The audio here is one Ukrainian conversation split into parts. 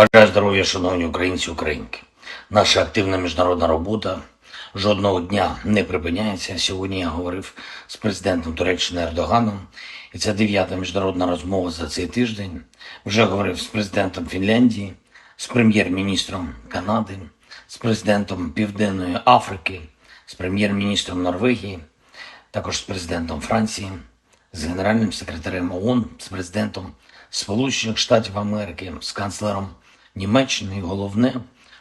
Бажаю здоров'я, шановні українці українки. Наша активна міжнародна робота жодного дня не припиняється. Сьогодні я говорив з президентом Туреччини Ердоганом, і це дев'ята міжнародна розмова за цей тиждень. Вже говорив з президентом Фінляндії, з прем'єр-міністром Канади, з президентом Південної Африки, з прем'єр-міністром Норвегії, також з президентом Франції, з генеральним секретарем ООН, з президентом Сполучених Штатів Америки, з канцлером Німеччини. І головне,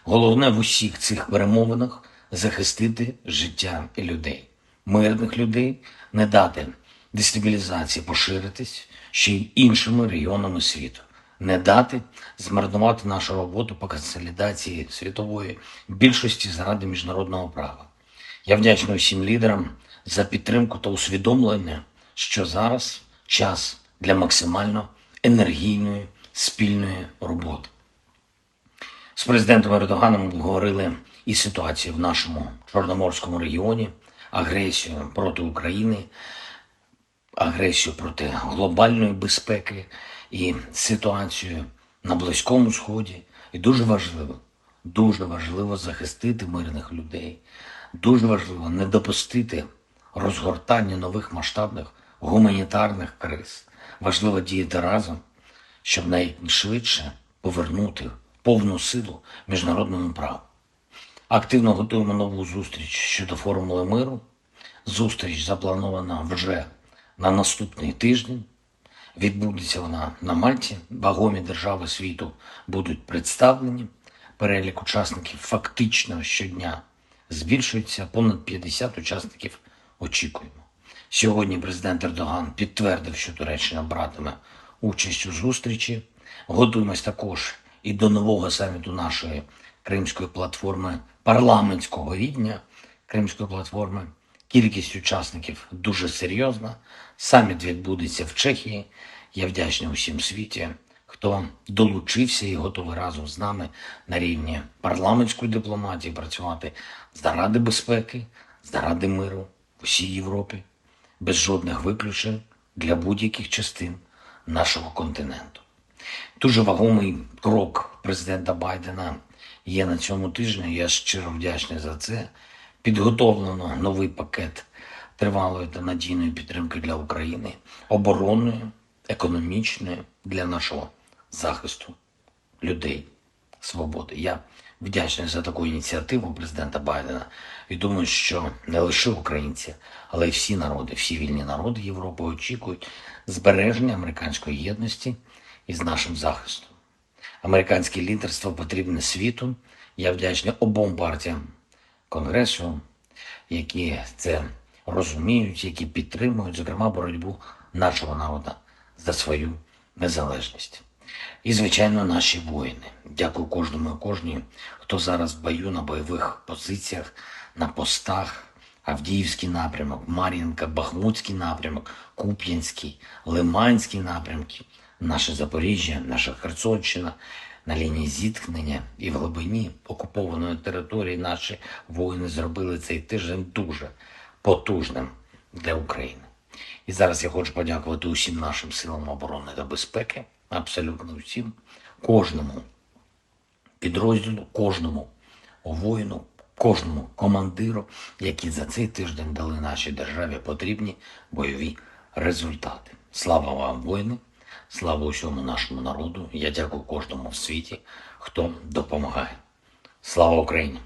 головне в усіх цих перемовинах захистити життя людей, мирних людей, не дати дестабілізації поширитись ще й іншими регіонами світу, не дати змарнувати нашу роботу по консолідації світової більшості заради міжнародного права. Я вдячний усім лідерам за підтримку та усвідомлення, що зараз час для максимально енергійної спільної роботи. З президентом Ердоганом говорили і ситуацію в нашому Чорноморському регіоні, агресію проти України, агресію проти глобальної безпеки і ситуацію на Близькому Сході. І дуже важливо, дуже важливо захистити мирних людей. Дуже важливо не допустити розгортання нових масштабних гуманітарних криз. Важливо діяти разом, щоб найшвидше повернути повну силу міжнародному праву. Активно готуємо нову зустріч щодо формули миру. Зустріч запланована вже на наступний тиждень. Відбудеться вона на Мальті. Вагомі держави світу будуть представлені. Перелік учасників фактично щодня збільшується. Понад 50 учасників очікуємо. Сьогодні президент Ердоган підтвердив, що Туреччина братиме участь у зустрічі. Готуємось також і до нового саміту нашої кримської платформи парламентського рівня Кримської платформи. Кількість учасників дуже серйозна. Саміт відбудеться в Чехії. Я вдячний усім світі, хто долучився і готовий разом з нами на рівні парламентської дипломатії працювати заради безпеки, заради миру в усій Європі, без жодних виключень для будь-яких частин нашого континенту. Дуже вагомий крок президента Байдена є на цьому тижні. Я щиро вдячний за це. Підготовлено новий пакет тривалої та надійної підтримки для України, оборонної, економічної для нашого захисту людей, свободи. Я вдячний за таку ініціативу президента Байдена і думаю, що не лише українці, але й всі народи, всі вільні народи Європи очікують збереження американської єдності із нашим захистом. Американське лідерство потрібне світу. Я вдячний обом партіям Конгресу, які це розуміють, які підтримують, зокрема, боротьбу нашого народу за свою незалежність. І, звичайно, наші воїни. Дякую кожному і кожній, хто зараз в бою на бойових позиціях, на постах. Авдіївський напрямок, Мар'їнка, Бахмутський напрямок, Куп'янський, Лиманський напрямки, наше Запоріжжя, наша Херсонщина на лінії зіткнення і в глибині окупованої території наші воїни зробили цей тиждень дуже потужним для України. І зараз я хочу подякувати усім нашим силам оборони та безпеки, абсолютно усім, кожному підрозділу, кожному воїну, кожному командиру, які за цей тиждень дали нашій державі потрібні бойові результати. Слава вам, воїни! Слава усьому нашому народу! Я дякую кожному в світі, хто допомагає. Слава Україні!